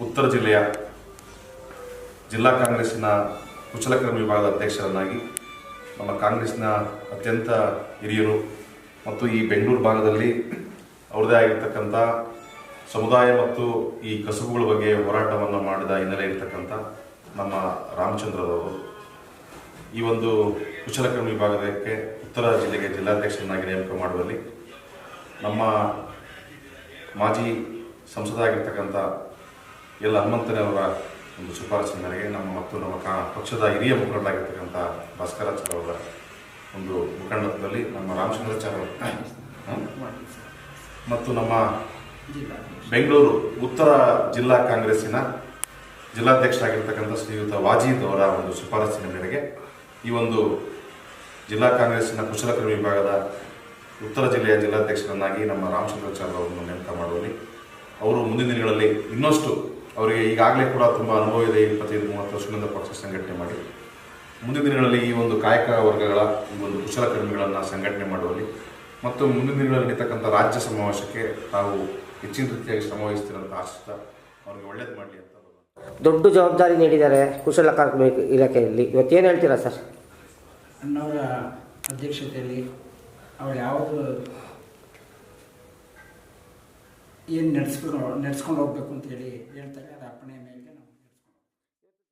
ಉತ್ತರ ಜಿಲ್ಲೆಯ ಜಿಲ್ಲಾ ಕಾಂಗ್ರೆಸ್ಸಿನ ಕುಶಲಕರ್ಮಿ ವಿಭಾಗದ ಅಧ್ಯಕ್ಷರನ್ನಾಗಿ ನಮ್ಮ ಕಾಂಗ್ರೆಸ್ನ ಅತ್ಯಂತ ಹಿರಿಯರು ಮತ್ತು ಈ ಬೆಂಗಳೂರು ಭಾಗದಲ್ಲಿ ಅವ್ರದ್ದೇ ಆಗಿರ್ತಕ್ಕಂಥ ಸಮುದಾಯ ಮತ್ತು ಈ ಕಸುಬುಗಳ ಬಗ್ಗೆ ಹೋರಾಟವನ್ನು ಮಾಡಿದ ಹಿನ್ನೆಲೆ ಇರತಕ್ಕಂಥ ನಮ್ಮ ರಾಮಚಂದ್ರರವರು ಈ ಒಂದು ಕುಶಲಕರ್ಮಿ ವಿಭಾಗಕ್ಕೆ ಉತ್ತರ ಜಿಲ್ಲೆಗೆ ಜಿಲ್ಲಾಧ್ಯಕ್ಷರನ್ನಾಗಿ ನೇಮಕ ಮಾಡುವಲ್ಲಿ ನಮ್ಮ ಮಾಜಿ ಸಂಸದರಾಗಿರ್ತಕ್ಕಂಥ ಎಲ್ ಹನುಮಂತನವರ ಒಂದು ಶಿಫಾರಸಿನ ಮೇರೆಗೆ ನಮ್ಮ ಮತ್ತು ನಮ್ಮ ಕಾ ಪಕ್ಷದ ಹಿರಿಯ ಮುಖಂಡರಾಗಿರ್ತಕ್ಕಂಥ ಅವರ ಒಂದು ಮುಖಂಡತ್ವದಲ್ಲಿ ನಮ್ಮ ರಾಮಚಂದ್ರಾಚಾರ್ಯ ಮತ್ತು ನಮ್ಮ ಬೆಂಗಳೂರು ಉತ್ತರ ಜಿಲ್ಲಾ ಕಾಂಗ್ರೆಸ್ಸಿನ ಜಿಲ್ಲಾಧ್ಯಕ್ಷರಾಗಿರ್ತಕ್ಕಂಥ ಶ್ರೀಯುತ ವಾಜೀದ್ ಅವರ ಒಂದು ಶಿಫಾರಸಿನ ಮೇರೆಗೆ ಈ ಒಂದು ಜಿಲ್ಲಾ ಕಾಂಗ್ರೆಸ್ಸಿನ ಕುಶಲಕರ್ಮಿ ವಿಭಾಗದ ಉತ್ತರ ಜಿಲ್ಲೆಯ ಜಿಲ್ಲಾಧ್ಯಕ್ಷರನ್ನಾಗಿ ನಮ್ಮ ರಾಮಚಂದ್ರಾಚಾರ್ಯ ಅವರನ್ನು ನೇಮಕ ಮಾಡುವಲ್ಲಿ ಅವರು ಮುಂದಿನ ದಿನಗಳಲ್ಲಿ ಇನ್ನಷ್ಟು ಅವರಿಗೆ ಈಗಾಗಲೇ ಕೂಡ ತುಂಬ ಅನುಭವ ಇದೆ ಇಪ್ಪತ್ತೈದು ಮೂವತ್ತು ವರ್ಷಗಳಿಂದ ಪಕ್ಷ ಸಂಘಟನೆ ಮಾಡಿ. ಮುಂದಿನ ದಿನಗಳಲ್ಲಿ ಈ ಒಂದು ಕಾಯಕ ವರ್ಗಗಳ ಈ ಒಂದು ಕುಶಲಕರ್ಮಿಗಳನ್ನು ಸಂಘಟನೆ ಮಾಡುವಲ್ಲಿ ಮತ್ತು ಮುಂದಿನ ದಿನಗಳಲ್ಲಿ ನಡೀತಕ್ಕಂಥ ರಾಜ್ಯ ಸಮಾವೇಶಕ್ಕೆ ತಾವು ಹೆಚ್ಚಿನ ರೀತಿಯಾಗಿ ಶ್ರಮವಹಿಸ್ತೀರಂತ ಆಶಿಸ್ತ ಅವ್ರಿಗೆ ಒಳ್ಳೇದು ಮಾಡಿ ಅಂತ ದೊಡ್ಡ ಜವಾಬ್ದಾರಿ ನೀಡಿದ್ದಾರೆ ಕುಶಲಕರ್ಮಿ ಇಲಾಖೆಯಲ್ಲಿ. ಇವತ್ತೇನು ಹೇಳ್ತೀರಾ ಸರ್? ಅಣ್ಣವರ ಅಧ್ಯಕ್ಷತೆಯಲ್ಲಿ ಅವ್ರು ಯಾವುದು ಏನು ನಡೆಸ್ಬೇಕು ನಡೆಸ್ಕೊಂಡು ಹೋಗ್ಬೇಕು ಅಂತೇಳಿ ಹೇಳ್ತಾರೆ ಅದು ಅಪ್ಪಣೆ ಮೇಲೆ